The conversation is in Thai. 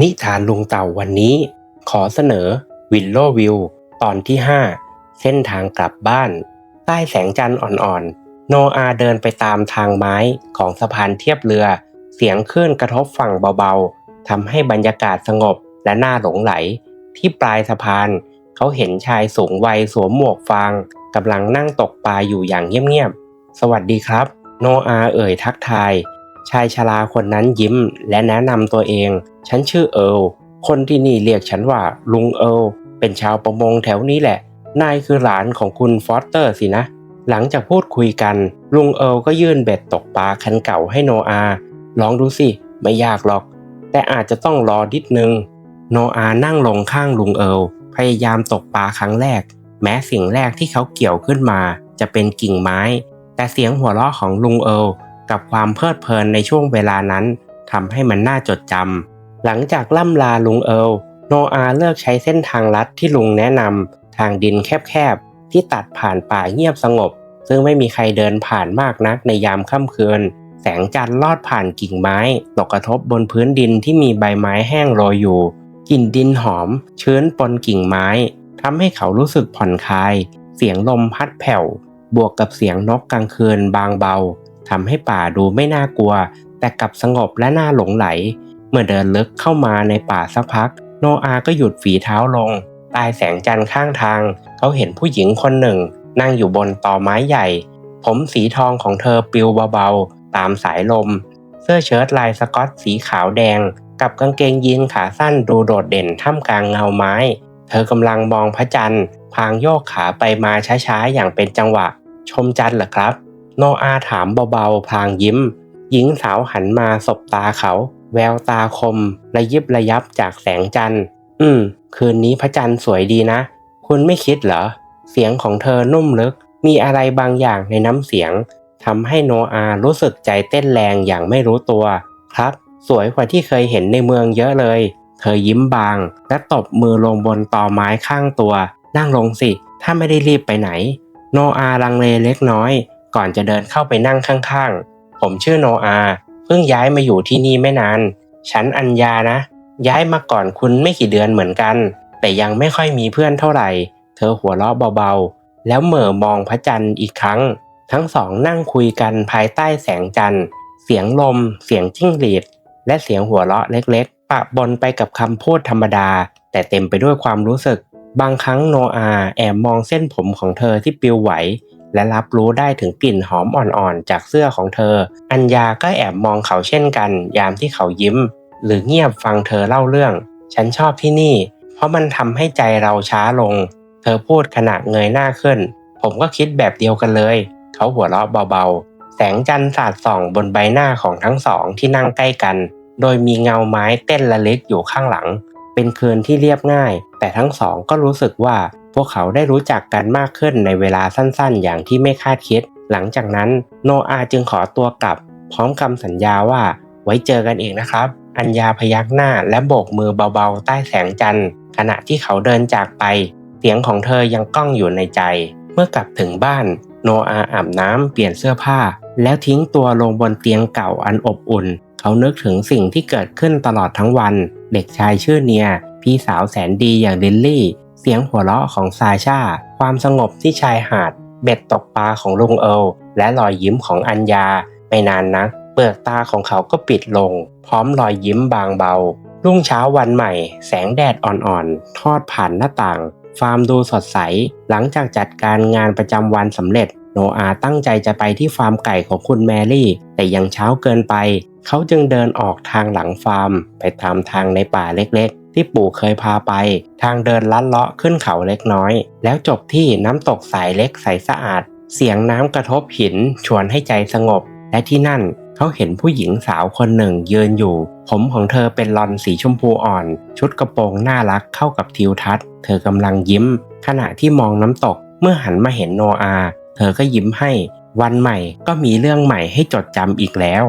นิทานลุงเต่าวันนี้ ขอเสนอวิลโลวิวตอนที่ 5 เส้นทางกลับบ้าน ใต้แสงจันทร์อ่อนๆ โนอาเดินไปตามทางไม้ของสะพานเทียบเรือ เสียงคลื่นกระทบฝั่งเบาๆทำให้บรรยากาศสงบและน่าหลงไหล ที่ปลายสะพาน เขาเห็นชายสูงวัยสวมหมวกฟางกำลังนั่งตกปลาอยู่อย่างเงียบๆสวัสดีครับ โนอาเอ่ยทักทาย ชายชราคนนั้นยิ้มและแนะนำตัวเอง ฉันชื่อเอิลคนที่นี่เรียกฉันว่าลุงเอิลเป็นชาวประมงแถวนี้แหละ นายคือหลานของคุณฟอสเตอร์สินะ หลังจากพูดคุยกัน ลุงเอิลก็ยื่นเบ็ดตกปลาคันเก่าให้โนอา ลองดูสิ ไม่ยากหรอก แต่อาจจะต้องรอนิดนึง โนอานั่งลงข้างลุงเอิลพยายามตกปลาครั้งแรก แม้สิ่งแรกที่เขาเกี่ยวขึ้นมา จะเป็นกิ่งไม้ แต่เสียงหัวเราะของลุงเอิล กับความเพลิดเพลินในช่วงเวลานั้นทำให้มันน่าจดจำหลังจากล่ำลาลุงเอิลโนอาเลือกใช้เส้นทางลัดที่ลุงแนะนำทางดินแคบๆ ที่ตัดผ่านป่าเงียบสงบ ซึ่งไม่มีใครเดินผ่านมากนักในยามค่ำคืน แสงจันทร์ลอดผ่านกิ่งไม้ตกกระทบบนพื้นดินที่มีใบไม้แห้งโรยอยู่กลิ่นดินหอม ชื้นปนกิ่งไม้ทำให้เขารู้สึกผ่อนคลาย เสียงลมพัดแผ่ว บวกกับเสียงนกกลางคืนบางเบา ทำให้ป่าดูไม่น่ากลัว แต่กลับสงบและน่าหลงไหล เมื่อเดินลึกเข้ามาในป่าสักพัก โนอาก็หยุดฝีเท้าลง ใต้แสงจันทร์ข้างทาง เขาเห็นผู้หญิงคนหนึ่ง นั่งอยู่บนตอไม้ใหญ่ ผมสีทองของเธอปลิวเบาๆ ตามสายลม เสื้อเชิ้ตลายสกอตสีขาวแดง กับกางเกงยีนขาสั้นดูโดดเด่นท่ามกลางเงาไม้ เธอกำลังมองพระจันทร์พางโยกขาไปมาช้าๆอย่างเป็นจังหวะ ชมจันทร์เหรอครับ โนอาถามเบาๆพลางยิ้ม หญิงสาวหันมาสบตาเขา แววตาคม ระยิบระยับจากแสงจันทร์ อืม คืนนี้พระจันทร์สวยดีนะ คุณไม่คิดเหรอ เสียงของเธอนุ่มลึก มีอะไรบางอย่างในน้ำเสียงทำให้โนอารู้สึกใจเต้นแรงอย่างไม่รู้ตัว ครับ สวยกว่าที่เคยเห็นในเมืองเยอะเลย เธอยิ้มบาง และตบมือลงบนตอไม้ข้างตัว นั่งลงสิ ถ้าไม่ได้รีบไปไหน โนอาลังเลเล็กน้อย ก่อนจะเดินเข้าไปนั่งข้างๆ ผมชื่อโนอาเพิ่งย้ายมาอยู่ที่นี่ไม่นาน ฉันอัญญานะ ย้ายมาก่อนคุณไม่กี่เดือนเหมือนกัน แต่ยังไม่ค่อยมีเพื่อนเท่าไหร่ เธอหัวเราะเบาๆ แล้วเหม่อมองพระจันทร์อีกครั้ง ทั้งสองนั่งคุยกันภายใต้แสงจันทร์ เสียงลม เสียงจิ้งหรีด และเสียงหัวเราะเล็กๆ ปะบนไปกับคำพูดธรรมดา แต่เต็มไปด้วยความรู้สึก บางครั้งโนอาแอบมองเส้นผมของเธอที่ปลิวไหว และรับรู้ได้ถึงกลิ่นหอมอ่อนๆจากเสื้อของเธอ อัญญาก็แอบมองเขาเช่นกัน ยามที่เขายิ้ม หรือเงียบฟังเธอเล่าเรื่อง ฉันชอบที่นี่ เพราะมันทำให้ใจเราช้าลง เธอพูดขณะเงยหน้าขึ้น ผมก็คิดแบบเดียวกันเลย เขาหัวเราะเบาๆ แสงจันทร์สาดส่องบนใบหน้าของทั้งสองที่นั่งใกล้กัน โดยมีเงาไม้เต้นละเล็กอยู่ข้างหลัง เป็นคืนที่เรียบง่าย แต่ทั้งสองก็รู้สึกว่า พวกเขาได้รู้จักกันมากขึ้นในเวลาสั้นๆ อย่างที่ไม่คาดคิด หลังจากนั้นโนอาจึงขอตัวกลับ พร้อมคำสัญญาว่าไว้เจอกันอีกนะครับ อัญญาพยักหน้าและโบกมือเบาๆ ใต้แสงจันทร์ ขณะที่เขาเดินจากไป เสียงของเธอยังก้องอยู่ในใจ เมื่อกลับถึงบ้าน โนอาอาบน้ำเปลี่ยนเสื้อผ้า แล้วทิ้งตัวลงบนเตียงเก่าอันอบอุ่น เขานึกถึงสิ่งที่เกิดขึ้นตลอดทั้งวัน เด็กชายชื่อเนียพี่สาวแสนดีอย่างลิลลี่ เสียงหัวเราะของซาชา ความสงบที่ชายหาด เบ็ดตกปลาของลุงเอิลและรอยยิ้มของอัญญาไม่นานนัก เปลือกตาของเขาก็ปิดลง พร้อมรอยยิ้มบางเบา รุ่งเช้าวันใหม่ แสงแดดอ่อนๆ ทอดผ่านหน้าต่าง ฟาร์มดูสดใส หลังจากจัดการงานประจำวันสำเร็จ โนอาตั้งใจจะไปที่ฟาร์มไก่ของคุณแมรี่ แต่ยังเช้าเกินไป เขาจึงเดินออกทางหลังฟาร์ม ไปตามทางในป่าเล็กๆ ที่ปู่เคยพาไป ทางเดินลัดเลาะขึ้นเขาเล็กน้อย แล้วจบที่น้ำตกสายเล็กใสสะอาด เสียงน้ำกระทบหินชวนให้ใจสงบ และที่นั่นเขาเห็นผู้หญิงสาวคนหนึ่งยืนอยู่ ผมของเธอเป็นลอนสีชมพูอ่อน ชุดกระโปรงน่ารักเข้ากับทิวทัศน์ เธอกำลังยิ้ม ขณะที่มองน้ำตกเมื่อหันมาเห็นโนอา เธอก็ยิ้มให้ วันใหม่ก็มีเรื่องใหม่ให้จดจำอีกแล้ว